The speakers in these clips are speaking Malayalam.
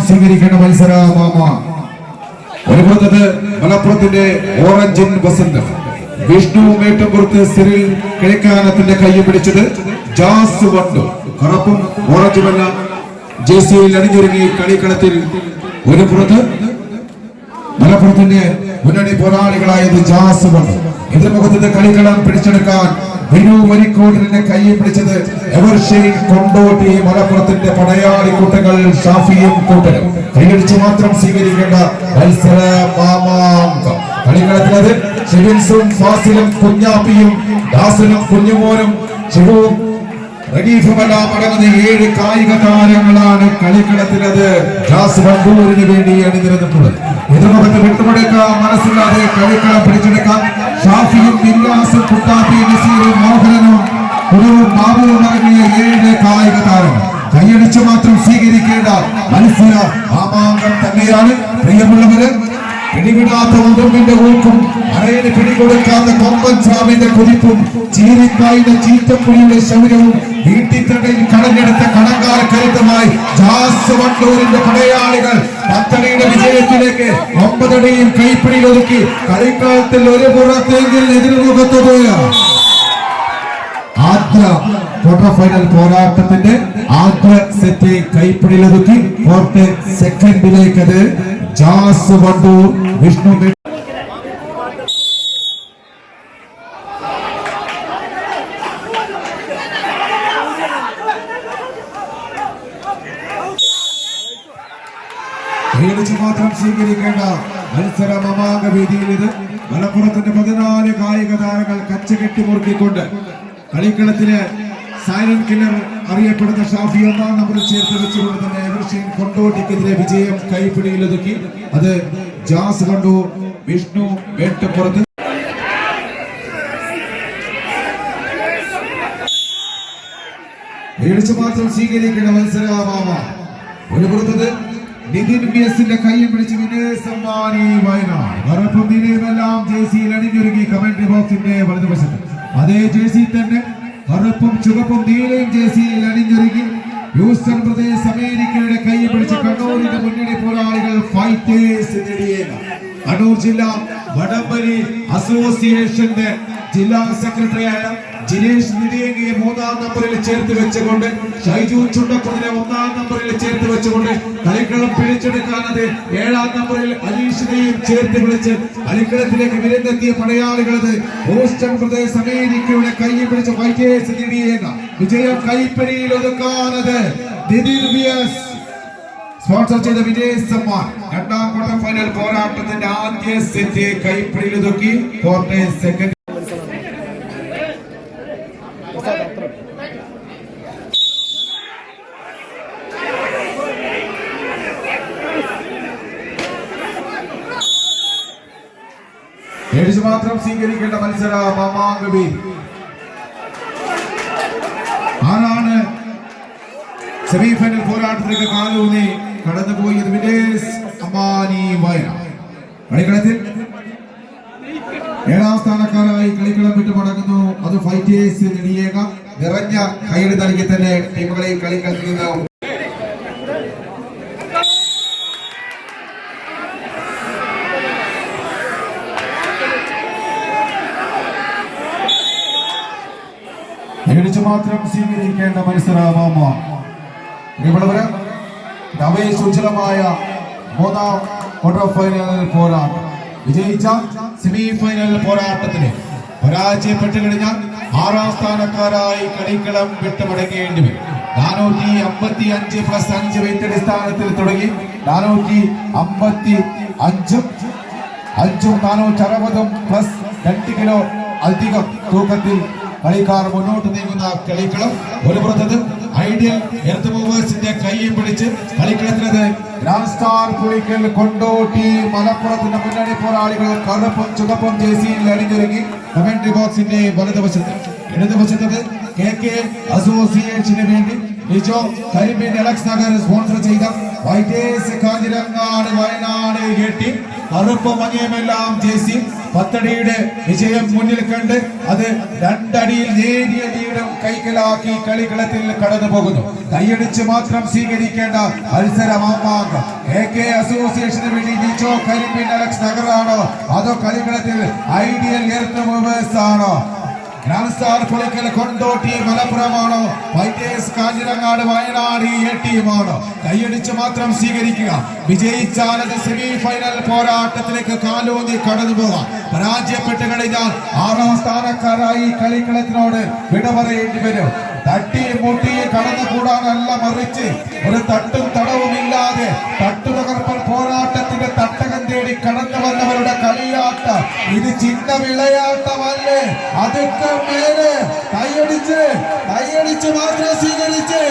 സ്വീകരിക്കേണ്ട മത്സരമാമ ഒരു പുറത്തത് മലപ്പുറത്തിന്റെ ഓറഞ്ചിൻ വസന്തം. വിഷ്ണു മേട്ടമ്പുറത്ത് സിറിൽ കിഴക്കാനത്തിന്റെ കൈ പിടിച്ചത് ജാസ് വണ്ടു. കറുപ്പും ഓറഞ്ചുമല്ല ജേസിയിൽ അണിഞ്ഞൊരുങ്ങി കളിക്കളത്തിൽ ഒരു പുറത്ത് മലപ്പുറത്തിന്റെ മുന്നണി പോരാളികളായത് ജാസ് വണ്ടു എതിർമുഖത്തിന്റെ കളിക്കളം പിടിച്ചെടുക്കാൻ വിനു കൈ പിടിച്ചത് കൊണ്ടോട്ടി മലപ്പുറത്തിന്റെ പടയാളി കൂട്ടങ്ങൾ ഷാഫിയും കൂട്ടരും. കൈയടിച്ച് മാത്രം സ്വീകരിക്കേണ്ട മത്സര മാമാങ്കം. കളിക്കളത്തിലത് ഷിബിൻസും ഫാസിലും കുഞ്ഞാപ്പിയും ദാസനും കുഞ്ഞുമോനും ശിവവും റഗീഫുമെല്ലാം അടങ്ങുന്ന ഏഴ് കായിക താരങ്ങളാണ് കളിക്കളത്തിലത്. ജാസ് വണ്ടൂരിന് വേണ്ടി അണിനിരന്നിട്ടുള്ളത് എതിർമുഖത്ത് വിട്ടുകൊടുക്കാൻ മനസ്സില്ലാതെ കളിക്കളം പിടിച്ചെടുക്കാൻ ഷാഫിയും ബില്ലാസും കുട്ടാപ്പി നസീറും മോഹനനും കുടുവും ബാബുവും അടങ്ങിയ ഏഴ് കായിക താരങ്ങൾ. കൈയടിച്ചു മാത്രം സ്വീകരിക്കേണ്ട മത്സര മാമാങ്കം തന്നെയാണ് പ്രിയമുള്ളവര്. പിടിവിടാത്ത ഉടുമ്പിന്റെ ഊക്കും അറയിന് പിടികൊടുക്കാത്ത കൊമ്പൻ സ്വാമിന്റെ കുതിപ്പും ചീരിക്കായുടെ ചീറ്റപ്പുലിയുടെ ശൗര്യവും വീട്ടിത്തടയിൽ കടഞ്ഞെടുത്ത കടങ്കാല കരുത്തുമായി ജാസ് വണ്ടൂരിന്റെ പടയാളികൾ പത്തടിയുടെ വിജയത്തിലേക്ക് ഒമ്പതടിയും കൈപ്പിടിയിൽ ഒതുക്കി കളിക്കളത്തിൽ ഒരു പുറത്തെങ്കിൽ എതിർമുഖത്ത് പോയ ആദ്യ ക്വാർട്ടർ ഫൈനൽ പോരാട്ടത്തിന്റെ ആദ്യ സെറ്റ് കൈപ്പിടിയിലൊതുക്കി ഫോർത്ത് സെക്കൻഡിലേക്ക് ജാസ് വണ്ടൂർ വിഷ്ണു മേ- മാത്രം സ്വീകരിക്കേണ്ട മത്സര മമാക വേദിയിൽ ഇത്? മലപ്പുറത്തിന്റെ പതിനാല് കായിക താരങ്ങൾ കച്ചകെട്ടി മുറുക്കിക്കൊണ്ട് കളിക്കളത്തിൽ സൈലന്റ് കില്ലർ അറിയപ്പെടുന്ന ഷാഫി ഒന്നാം നമ്പറിൽ ചേർത്ത് വെച്ചുകൊണ്ട് തന്നെ എവർഷീൻ കൊണ്ടോട്ടിക്കെതിരെ വിജയം കൈപ്പിടിയിലൊതുക്കി അത് ജാസ് കണ്ടു വിഷ്ണു വേട്ടപ്പുറത്ത് പേടിച്ച് മാത്രം സ്വീകരിക്കേണ്ട മത്സരമാമ ഒരു പുറത്തത് നിതിൻ പി എസിന്റെ കൈയും പിടിച്ച് വിനയ സമ്മാനി വയനാട്. വറപ്പും നിലയുമെല്ലാം ജേസിയിൽ അണിഞ്ഞൊരുങ്ങി കമന്ററി ബോക്സിന്റെ വലതുവശത്ത്. അതേ ജേസി തന്നെ കറുപ്പും ചുവപ്പും നീലയും ജേസിയിൽ അണിഞ്ഞൊരുങ്ങി ഹ്യൂസ്റ്റൺ പ്രദേശ് അമേരിക്കയുടെ കൈ പിടിച്ച് കണ്ണൂരിന്റെ മുന്നണി പോരാളികൾ ഫൈറ്റേഴ്സ് നേടിയേക കണ്ണൂർ ജില്ല വടംവലി അസോസിയേഷന്റെ ജില്ലാ സെക്രട്ടറിയായ ജിനേഷ് നിടിയങ്കിയെ മൂന്നാം നമ്പറിൽ ചേർത്ത് വെച്ചുകൊണ്ട് ഷൈജു ചുണ്ടക്കുതിനെ ഒന്നാം നമ്പറിൽ ചേർത്ത് വെച്ചുകൊണ്ട് കളിക്കളം പിടിച്ചെടുക്കാനത് ഏഴാം നമ്പറിൽ അനീഷിനെയും ചേർത്ത് വിളിച്ച് കളിക്കളത്തിലേക്ക് വിരുന്നെത്തിയ പടയാളികളത് ഹൂസ്റ്റൺ പ്രദേശ് അമേരിക്കയുടെ കൈ പിടിച്ച് ഫൈറ്റേഴ്സ് നേടിയേക വിജയം കൈപ്പിടിയിൽ ഒതുക്കാനത് നിതിൻ വിയസ് സ്പോൺസർ ചെയ്ത വിജയ് സമ്മാൻ രണ്ടാം ക്വാർട്ടർ ഫൈനൽ പോരാട്ടത്തിന്റെ ആദ്യ സെറ്റ് കൈപ്പിടിയിൽ ഒതുക്കി കോർട്ട് സെക്കൻഡ് പേടിച്ച് മാത്രം സ്വീകരിക്കേണ്ട മത്സര മാമാങ്കവി ആരാണ് സെമിഫൈനൽ പോരാട്ടത്തിലേക്ക് കാലൂന്നി കടന്നുപോയത്? വിനേഷ് അമ്പാനി വയന. കളിക്കളത്തിൽ ഏഴാം സ്ഥാനക്കാരായി കളിക്കളം വിട്ട് മടങ്ങുന്നു. അത് ഫൈറ്റേഴ്സ് നേടിയേക്കാം നിറഞ്ഞ കൈയുടെ നൽകി തന്നെ ടീമുകളെ കളിക്കളത്തിൽ നിന്ന് പേടിച്ചു മാത്രം സ്വീകരിക്കേണ്ട മത്സരമാമ നവയസുചലമായ മൂന്നാം ക്വാർട്ടർ ഫൈനൽ പോരാട്ടം. വിജയിച്ച സെമി ഫൈനൽ പോരാട്ടത്തിന് പരാജയപ്പെട്ടു കഴിഞ്ഞാൽ ആറാം സ്ഥാനക്കാരായി കളിക്കളം വിട്ടുമടങ്ങേണ്ടി വരും. നാനൂറ്റി അമ്പത്തി അഞ്ച് പ്ലസ് അഞ്ച് വെയിറ്റ് അടിസ്ഥാനത്തിൽ തുടങ്ങി നാനൂറ്റി അമ്പത്തി അഞ്ചും അഞ്ചും നാനൂറ്റി അറുപതും പ്ലസ് രണ്ട് കിലോ അധികം തൂക്കത്തിൽ കളിക്കാർ മുന്നോട്ട് നീങ്ങുന്ന കളിക്കളം. ഒരു പുറത്തത് ഐഡിയൽ എർത്ത് മൂവേഴ്സിന്റെ കൈയും പിടിച്ച് കളിക്കളത്തിനത് ഗ്രാൻഡ് സ്റ്റാർ പുളിക്കൽ കൊണ്ടോട്ടി മലപ്പുറത്തിന്റെ മുന്നണി പോരാളികൾ കറുപ്പും ചുവപ്പും ജേസിയിൽ അണിഞ്ഞൊരുങ്ങി. കമന്ററി ബോക്സിന്റെ വലതുവശത്ത്. ഇടതുവശത്തത് കെ കെ അസോസിയേഷന് വേണ്ടി ലിജോ കരിമ്പിൻ അലക്സ് നഗർ സ്പോൺസർ ചെയ്ത വൈറ്റേഴ്സ് കാഞ്ഞിരങ്ങാട് വയനാട് എട്ടി കറുപ്പ് മഞ്ഞയുമെല്ലാം ജേസി പത്തടിയുടെ വിജയം മുന്നിൽ കണ്ട് അത് രണ്ടടിയിൽ നേരിയ ലീഡും കൈക്കലാക്കി കളികളത്തിൽ കടന്നു പോകുന്നു. കൈയടിച്ച് മാത്രം സ്വീകരിക്കേണ്ട മത്സരമാമാങ്കം. എ കെ അസോസിയേഷന് വേണ്ടി നിജോ കരിമ്പിൻ അലക്സ് നഗറാണോ? അതോ കളികളത്തിൽ ഐഡിയൽ എർത്ത് ആണോ ഗ്രാൻഡ് സ്റ്റാർ പുളിക്കൽ കൊണ്ടോട്ടി മലപ്പുറമാണോ? വൈറ്റേഴ്സ് കാഞ്ഞിരങ്ങാട് വയനാട് എ ടീമാണോ കൈയടിച്ച് മാത്രം സ്വീകരിക്കുക. വിജയിച്ചാൽ അത് സെമി പോരാട്ടത്തിലേക്ക് കാലൂന്തി കടന്നു പോകാം. പരാജയപ്പെട്ട് കഴിഞ്ഞാൽ ആറാം സ്ഥാനക്കാരായി കളിക്കളത്തിനോട് വിട പറയേണ്ടി വരും. തട്ടി മുട്ടി കടന്നുകൂടാനല്ല മറിച്ച് ഒരു തട്ടും തടവും ഇല്ലാതെ തട്ടുപകർപ്പൻ പോരാട്ടത്തിന്റെ തട്ടകം തേടി കടന്നു വന്നവരുടെ കളിയാട്ട. ഇത് ചിന്ന വിളയാട്ടമല്ലേ? അതൊക്കെ മേലെ കൈയടിച്ച് കൈയടിച്ച് മാത്രം സ്വീകരിച്ച്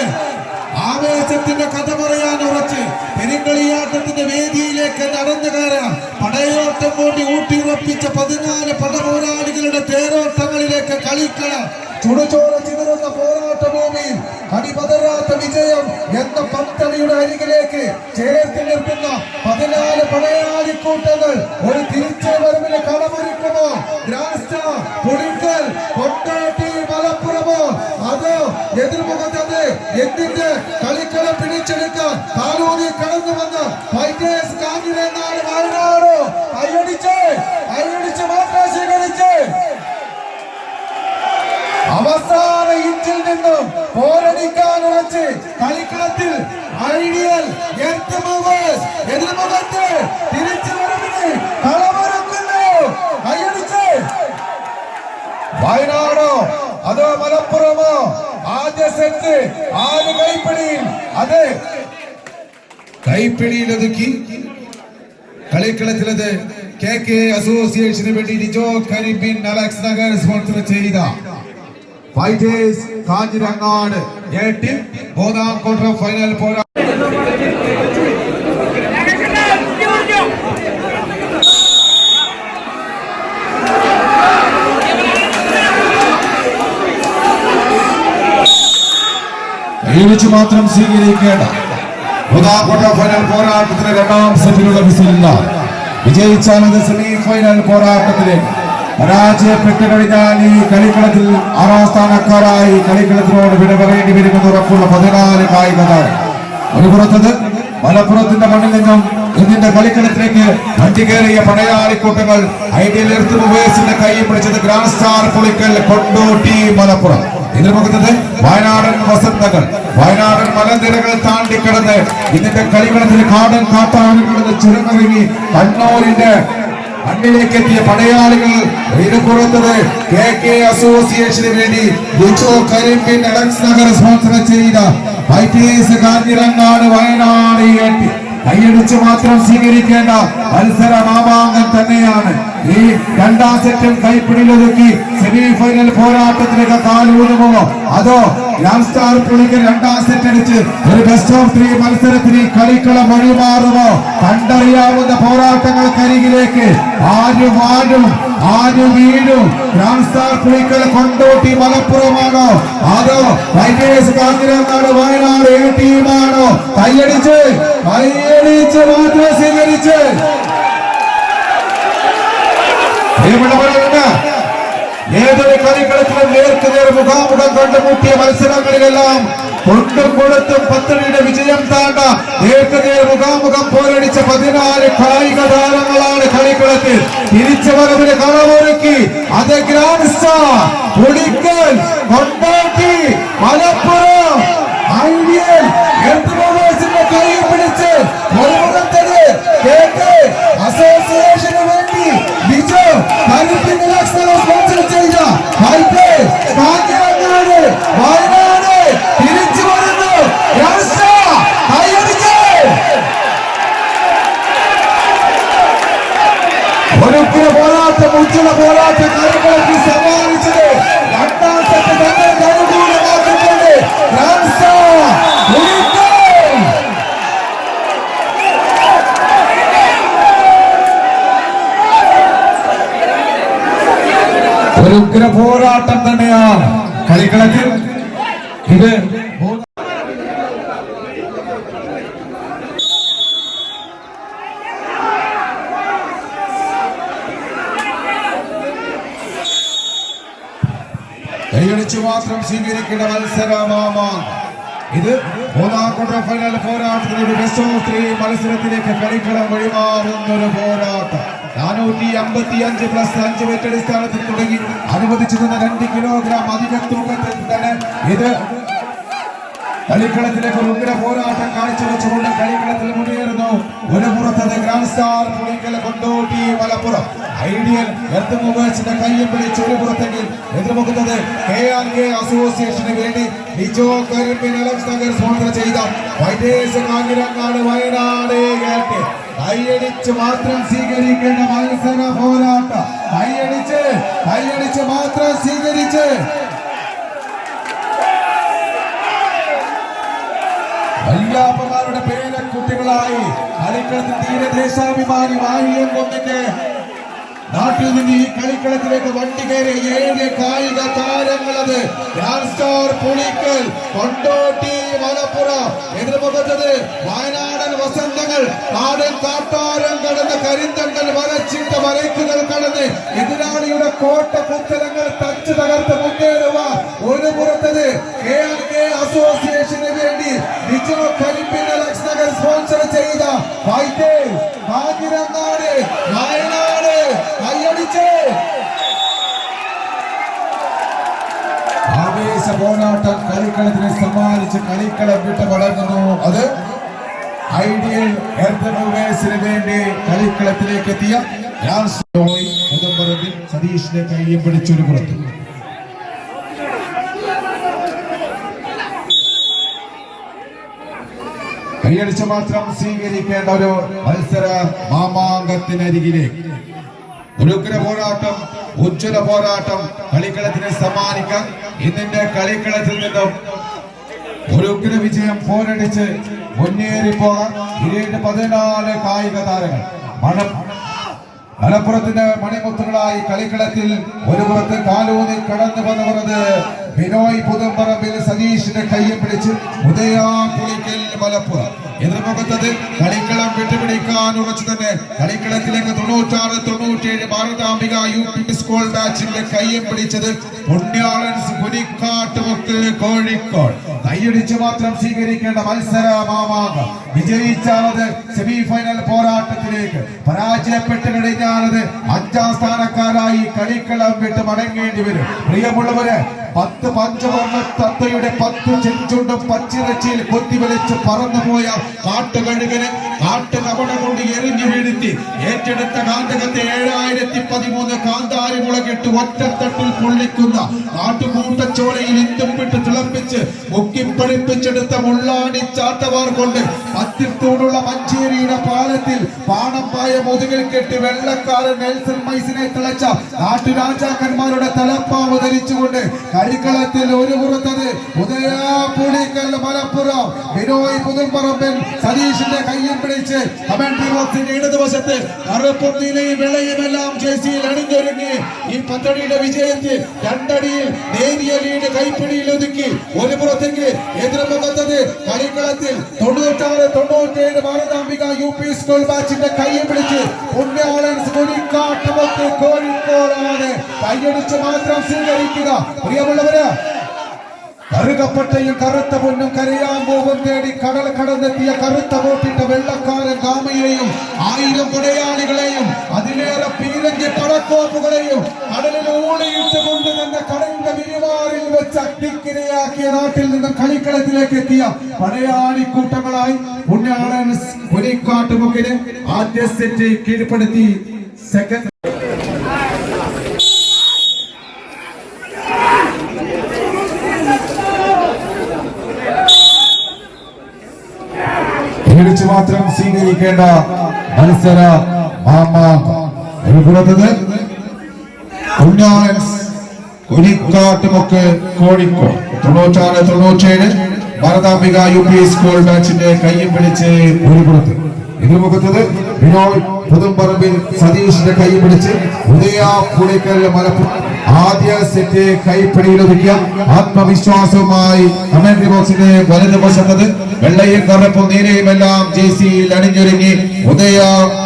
ആവേശത്തിന്റെ കഥ പറയാൻ ഉറച്ച് പെരുങ്കളിയാട്ടത്തിന്റെ വേദിയിലേക്ക് നടന്നു കയറാം പടയോട്ടം കൂടി ഊട്ടിയുറപ്പിച്ച പതിനാല് പടപോരാളികളുടെ തേരോട്ടങ്ങളിലേക്ക് കളിക്കണം ചുടുചോറ് ചിതറുന്ന പോരാട്ട ഭൂമിയിൽ കടിപതരാത്ത വിജയം എന്ന പത്തടിയുടെ അരികിലേക്ക് ചേർത്ത് നിർത്തുന്ന പതിനാല് പടയാളിക്കൂട്ടങ്ങൾ ഒരു തിരിച്ചുവരവിന് കളമൊരുക്കുമോ ഗ്രാൻഡ് സ്റ്റാർ പുളിക്കൽ കൊണ്ടാട്ടി മലപ്പുറമോ? അതോ എതിർമുഖത്തത് എന്തിന്റെ കളിക്കളം പിടിച്ചെടുക്കാൻ താലൂരിൽ കടന്നു വന്ന ഫൈറ്റേഴ്സ് കാഞ്ഞിരങ്ങാട് വയനാടോ കൈയടിച്ച് അയ്യടിച്ച് മാത്രം സ്വീകരിച്ച് അവസാന നിന്നും പോരടിക്കാൻ ഉറച്ച് കളിക്കളത്തിൽ ഐഡിയൽ എതിർമുഖത്ത് തിരിച്ചു വരവിന് കളമൊരുക്കുന്നു. കൈയടിച്ച്. വയനാടോ അതോ മലപ്പുറമോ? ആദ്യ സെറ്റ് ആര് കൈപ്പിടിയിൽ? അത് കൈപ്പിടിയിൽ ഒതുക്കി. കളിക്കളത്തിലത് കെ കെ അസോസിയേഷന് വേണ്ടി ലിജോ കരിമ്പിൻ അലക്സ് നഗർ സ്പോൺസർ ചെയ്ത ഫൈറ്റേഴ്സ് കാഞ്ഞിരങ്ങാട് എ ടീം മൂന്നാം ക്വാർട്ടർ ഫൈനൽ പോരാ ജീവിച്ച് മാത്രം സ്വീകരിക്കേണ്ട മൂന്നാം ക്വാർട്ടർ ഫൈനൽ പോരാട്ടത്തിന് രണ്ടാം സെറ്റിലുള്ള വിസിലില്ല. വിജയിച്ചാൽ അത് സെമി ഫൈനൽ പോരാട്ടത്തിലേക്ക് പരാജയപ്പെട്ട് കഴിഞ്ഞാൽ ഈ കളിക്കളത്തിൽ ആറാം സ്ഥാനക്കാരായി കളിക്കളത്തിനോട് വിട പറയേണ്ടി വരുമെന്ന് ഉറപ്പുള്ള പതിനാല് കായിക താരം ഒരു പുറത്തത് മലപ്പുറത്തിന്റെ മണ്ണിൽ നിന്നും ഇതിന്റെ കളിക്കളത്തിലേക്ക് വണ്ടി കയറിയ പടയാളിക്കൂട്ടങ്ങൾ ഐഡിയൽ എർത്ത് മൂവേഴ്സിന്റെ കൈ പിടിച്ചത് ഗ്രാൻഡ് സ്റ്റാർ പുളിക്കൽ കൊണ്ടോട്ടി മലപ്പുറം. എതിർമുഖത്തത് വയനാടൻ വസന്തകൾ. വയനാടൻ മലനിരകൾ താണ്ടിക്കിടന്ന് ഇതിന്റെ കളിക്കളത്തിൽ കാടൻ കാട്ടാനുകളുടെ ചുരമിറങ്ങി കണ്ണൂരിന്റെ മണ്ണിലേക്ക് എത്തിയ പടയാളികൾ ഇതിനുപുറത്തത് കെ കെ അസോസിയേഷന് വേണ്ടി ലിജോ കരിമ്പിൻ അലക്സ് നഗർ സ്പോൺസർ ചെയ്ത ഐ കാഞ്ഞിരങ്ങാട് വയനാട് എട്ടി കൈയടിച്ച് മാത്രം സ്വീകരിക്കേണ്ട മത്സര മാമാങ്കം തന്നെയാണ്. ഈ രണ്ടാം സെറ്റും കൈപ്പിടിയിലൊതുക്കി സെമി ഫൈനൽ പോരാട്ടത്തിലേക്ക് കാലൂന്നുമോ അതോ ഗ്രാൻഡ് സ്റ്റാർ പുള്ളിക്ക് രണ്ടാം സെറ്റ് അടിച്ച് ഒരു ബെസ്റ്റ് ഓഫ് ത്രീ മത്സരത്തിന് കളിക്കളം വഴിമാറുമോ? കണ്ടറിയാവുന്ന പോരാട്ടങ്ങൾക്കരികിലേക്ക് ആരും വാഴും ആര് വീഴും? ഗ്രാൻഡ് സ്റ്റാർ പുള്ളിക്കൽ കൊണ്ടോട്ടി മലപ്പുറമാണോ? അതോ വൈകേസ് കാഞ്ഞിരങ്ങാട് വയനാട് ഏ ടീമാണോ കൈയടിച്ച് കൈയടിച്ച് മാത്രം സ്വീകരിച്ച്. ഏതൊരു കളിക്കളത്തിലും നേർക്കുനേർ മുഖാമുഖം കണ്ടുമുട്ടിയ മത്സരങ്ങളിലെല്ലാം കൊണ്ടും കൊടുത്തും പത്തടിയുടെ വിജയം താണ്ട നേർക്ക് മുഖാമുഖം പോരടിച്ച പതിനാല് കായിക താരങ്ങളാണ് കളിക്കളത്തിൽ. തിരിച്ചു വരവിന് കളമൊരുക്കി. അത് ഗ്രാൻഡ് സ്റ്റാർ മലപ്പുറം ഐഡിയൽ പോരാട്ടം തന്നെയാണ് കളിക്കളത്തിൽ ഇത് കൈയടിച്ചു മാത്രം സ്വീകരിക്കേണ്ട മത്സരമാമാണ് ഇത് മൂന്നാം ക്വാർട്ടർ ഫൈനൽ പോരാട്ടത്തിൽ ഒരു ബെസ്റ്റ് ഓഫ് ത്രീ മത്സരത്തിലേക്ക് കളിക്കളം വഴിമാറുന്ന പോരാട്ടം. നാനൂറ്റി അമ്പത്തി അഞ്ച് പ്ലസ് അഞ്ച് വെറ്റ് അടിസ്ഥാനത്തിൽ തുടങ്ങി അനുവദിച്ചു രണ്ട് കിലോഗ്രാം അധിക തൂക്കത്തിൽ തന്നെ ഇത് കളിക്കളത്തിലേക്ക് ഒരു ഉഗ്ര പോരാട്ടം കാഴ്ചവെച്ചുകൊണ്ട് കളിക്കളത്തിൽ മുന്നേറുന്നു. ഒരു പുറത്തത് grand star Pulikkal Kondotty Malappuram. Ideal earth മൂവേഴ്സിന്റെ കയ്യും പിടിച്ച് ഒരു പുറത്തെങ്കിൽ എതിർമുക്കുന്നത് കെ ആർ കെ അസോസിയേഷന് വേണ്ടി ബിജോ കരിമ്പിൻ അലക്സ് നഗർ സ്പോൺസർ ചെയ്ത വൈദേശ കാഞ്ഞിരങ്ങാട് വയനാട് കേട്ട് കൈയടിച്ച് മാത്രം സ്വീകരിക്കേണ്ട മത്സര പോരാട്ടം. കൈയടിച്ച് കൈയടിച്ച് മാത്രം സ്വീകരിച്ച്. വല്യാപ്പമാരുടെ പേരക്കുട്ടികളായി കളിക്കളത്തിൽ തീരദേശാഭിമാനി ദേശാഭിമാനി വാഹിയം കൊന്നിട്ട് നാട്ടിൽ നിന്ന് ഈ കളിക്കളത്തിലേക്ക് വണ്ടി കയറിയ ഏഴ് കായിക താരങ്ങളത്. സ്റ്റാർ പുളിക്കൽ കൊണ്ടോട്ടി മലപ്പുറ. എതിർമുഖത്തത് വയനാടൻ വസന്തങ്ങൾ. നാടൻ കാട്ടാരം കടന്ന് കരിന്തണ്ടൽ വരച്ചിട്ട വരയ്ക്കുകൾ കടന്ന് എതിരാളിയുടെ കോട്ട കുത്തലങ്ങൾ സമ്മാനിച്ച് കളിക്കളം വിട്ട് വളർന്നു. അത് ഐഡിയൽ എർത്ത് മൂവേഴ്സിന് വേണ്ടി കളിക്കളത്തിലേക്ക് എത്തിയ മുതമ്പറമ്പിൽ സതീഷിനെ കയ്യും പിടിച്ചൊരു പുറത്തു. കൈയടിച്ച് മാത്രം സ്വീകരിക്കേണ്ട ഒരു മത്സര മാമാങ്കത്തിനരികിലേക്ക്. ഉരുഗ്ര പോരാട്ടം ഉജ്ജ്വല പോരാട്ടം കളിക്കളത്തിന് സമ്മാനിക്കാൻ ഇന്നിന്റെ കളിക്കളത്തിൽ നിന്നും ഉഗ്ര വിജയം പോരടിച്ച് മുന്നേറി പോകാൻ ഇരുപത് പതിനാല് കായിക താരങ്ങൾ. മലപ്പുറത്തിന്റെ മണിമുത്തുകളായി കളിക്കളത്തിൽ ഒരു പുറത്ത് കാലൂന്നി കടന്നു വന്നവരത് ബിനോയ് പുതുമ്പറമ്പിൽ സതീഷിന്റെ കയ്യും പിടിച്ച് ഉദയാപുളിക്കൽ മലപ്പുറം. എതിർമുഖത്തത് കളിക്കളം വിട്ടുപിടിക്കാൻ ഉറച്ചു തന്നെ. കളിക്കളത്തിലേക്ക് തൊണ്ണൂറ്റാറ് തൊണ്ണൂറ്റിയേഴ് ഭാരതാംബിക യു പി സ്കൂൾ ബാച്ചിന്റെ കയ്യും പിടിച്ചത് പുണ്യാളൻസ് കോഴിക്കോട്. കൈയടിച്ച് മാത്രം സ്വീകരിക്കേണ്ട മത്സരമാവാം വിജയിച്ചാണത് സെമി ഫൈനൽ പോരാട്ടത്തിലേക്ക്. പരാജയപ്പെട്ട് കഴിഞ്ഞാണത് അഞ്ചാം സ്ഥാനക്കാരായി കളിക്കളം വിട്ട് മടങ്ങേണ്ടി വരും. പ്രിയമുള്ളവര് പത്ത് പഞ്ചവർണ തത്തയുടെ പത്ത് ചെഞ്ചുണ്ടും പച്ചിറച്ചിയിൽ കൊത്തിവലിച്ച് പറന്നുപോയ കാട്ടുകഴുകന് കാട്ടുകവട കൊണ്ട് എറിഞ്ഞു വീഴ്ത്തി. ഏറ്റെടുത്ത കാന്തകത്തെ ഏഴായിരത്തി പതിമൂന്ന് കാന്താരി മുളകിട്ട് ഒറ്റത്തട്ടിൽ പൊള്ളിക്കുന്ന കാട്ടുകൂട്ടച്ചോലയിൽ ഇന്തും തിളപ്പിച്ച് മുക്കിപ്പടിപ്പിച്ചെടുത്ത മുള്ളാടി ചാത്തവാർ കൊണ്ട് പത്തിത്തൂടുള്ള മഞ്ചേരിയുടെ പാലത്തിൽ പാണപ്പായ മുതുകിൽ കെട്ടി വെള്ളക്കാരൻ നെൽസൺ മൈസിനെ തിളച്ച നാട്ടുരാജാക്കന്മാരുടെ തലപ്പാവ് ധരിച്ചുകൊണ്ട് കരിക്കളത്തിൽ ഒരു പുറത്തത് ഉദയാപുളിക്കൽ മലപ്പുറം. വിനോയ് പുതുമ്പറമ്പൻ സതീഷിന്റെ കയ്യിൽ പിടിച്ച് കമന്ററി ബോക്സിന്റെ ഇടതുവശത്ത് കറുപ്പും നീലയും വെള്ളയും എല്ലാം ജേഴ്സിയിൽ അണിഞ്ഞൊരുങ്ങി ഈ പദ്ധതിയുടെ വിജയത്തിൽ രണ്ടടിയിൽ നേരിയ ലീഡ് കൈപ്പിടിയിൽ ഒതുക്കി. ഒരു പുറത്തേക്ക് എതിർമുഖത്തത് കളിക്കളത്തിൽ തൊണ്ണൂറ്റാറ് തൊണ്ണൂറ്റേഴ് ഭാരതാംബിക യു പി സ്കൂൾ ബാച്ചിന്റെ കൈയെ പിടിച്ച് കോഴിക്കോടാണ്. കൈയടിച്ച് മാത്രം സ്വീകരിക്കുക. പ്രിയമുള്ളവര് കറുകപ്പട്ടയും കറുത്ത പൊന്നും കരയാമ്പൂവും തേടി കടൽ കടന്നെത്തിയ കറുത്ത ബോട്ടിട്ട വെള്ളക്കാരൻ ഗാമയെയും ആയിരം കൊടയാളികളെയും അതിലേറെ പീരങ്കി പടക്കോപ്പുകളെയും കടലിൽ ഊണിയിട്ട് കൊണ്ട് തന്നെ കടലിന്റെ വിരിവാറിൽ വെച്ച് അഗ്നിക്കിരയാക്കിയ നാട്ടിൽ നിന്ന് കളിക്കളത്തിലേക്ക് എത്തിയ പടയാളിക്കൂട്ടങ്ങളായി പുണ്യാളൻ ഒരിക്കാട്ടുമുക്കിന് ആദ്യ സെറ്റ് കീഴ്പ്പെടുത്തി സെക്കൻഡ് പേടിച്ചു മാത്രം സ്വീകരിക്കേണ്ട മത്സര കുനിക്കാട്ടുമൊക്കെ കോഴിക്കോട്. തൊണ്ണൂറ്റാറ് തൊണ്ണൂറ്റേഴ്. ഭാരതാംബിക യു പി സ്കൂൾ ബാച്ചിന്റെ കയ്യും പിടിച്ച് ഒരുപുറത്ത് എതിർമുഖത്തത് വിനോയ് പുതുമ്പറമ്പിൽ സതീഷിന്റെ കൈ പിടിച്ച് ഉദയ പുളിക്കൽ മലപ്പുറം. ആദ്യ സെറ്റ് കൈപ്പിടിയിലൊതുക്കിയ ആത്മവിശ്വാസവുമായി കമന്ററി ബോക്സിന്റെ വലതുവശത്തത് വെള്ളയും കറുപ്പും നീലയും എല്ലാം ജെ സിയിൽ അണിഞ്ഞൊരുങ്ങി ഉദയ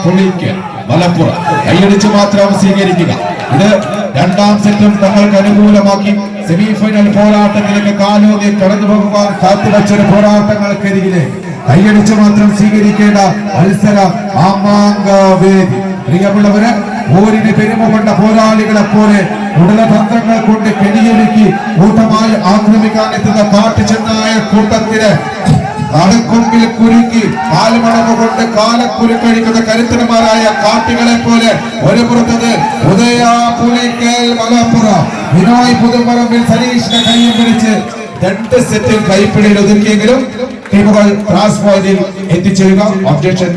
പുള്ളിക്ക് മലപ്പുറം. കൈയടിച്ച് മാത്രം സ്വീകരിക്കുക. ഇത് രണ്ടാം സെറ്റും തങ്ങൾക്ക് അനുകൂലമാക്കി സെമി ഫൈനൽ പോരാട്ടത്തിലേക്ക് കാലോകെ കടന്നു പോകുവാൻ കാത്തുവച്ചൊരു പോരാട്ടങ്ങൾക്കരികിലെ കൈയടിച്ച് മാത്രം സ്വീകരിക്കേണ്ട മത്സര ആമാങ്കവേദി പ്രിയമുള്ളവര് പോരിന് പെരുമ കൊണ്ട പോരാളികളെ പോലെ ഉടലതന്ത്രങ്ങൾ കൊണ്ട് കെടിയൊരുക്കി കൂട്ടമായി ആക്രമിക്കാൻ എത്തുന്ന കാട്ടുചെന്നായ കൂട്ടത്തിന് കടക്കൊമ്പിൽ കുരുക്കി കാൽമടങ്ങ് കൊണ്ട് കാലക്കുരുക്കഴിക്കുന്ന കരുത്തന്മാരായ കാട്ടുകളെ പോലെ ഒരു പുറത്തത് ഉദയ പുലിക്കൽ മലപ്പുറം. വിനോയ് പുതുമറമ്പിൽ സനീഷിനെ കൈയും പിടിച്ച് രണ്ട് സെറ്റിൽ കൈപ്പിടിയിൽ ഒതുക്കിയെങ്കിലും ടീമുകൾ ക്ലാസ് പോയിന്റിൽ എത്തിച്ചേരുക. ഒബ്ജക്ഷൻ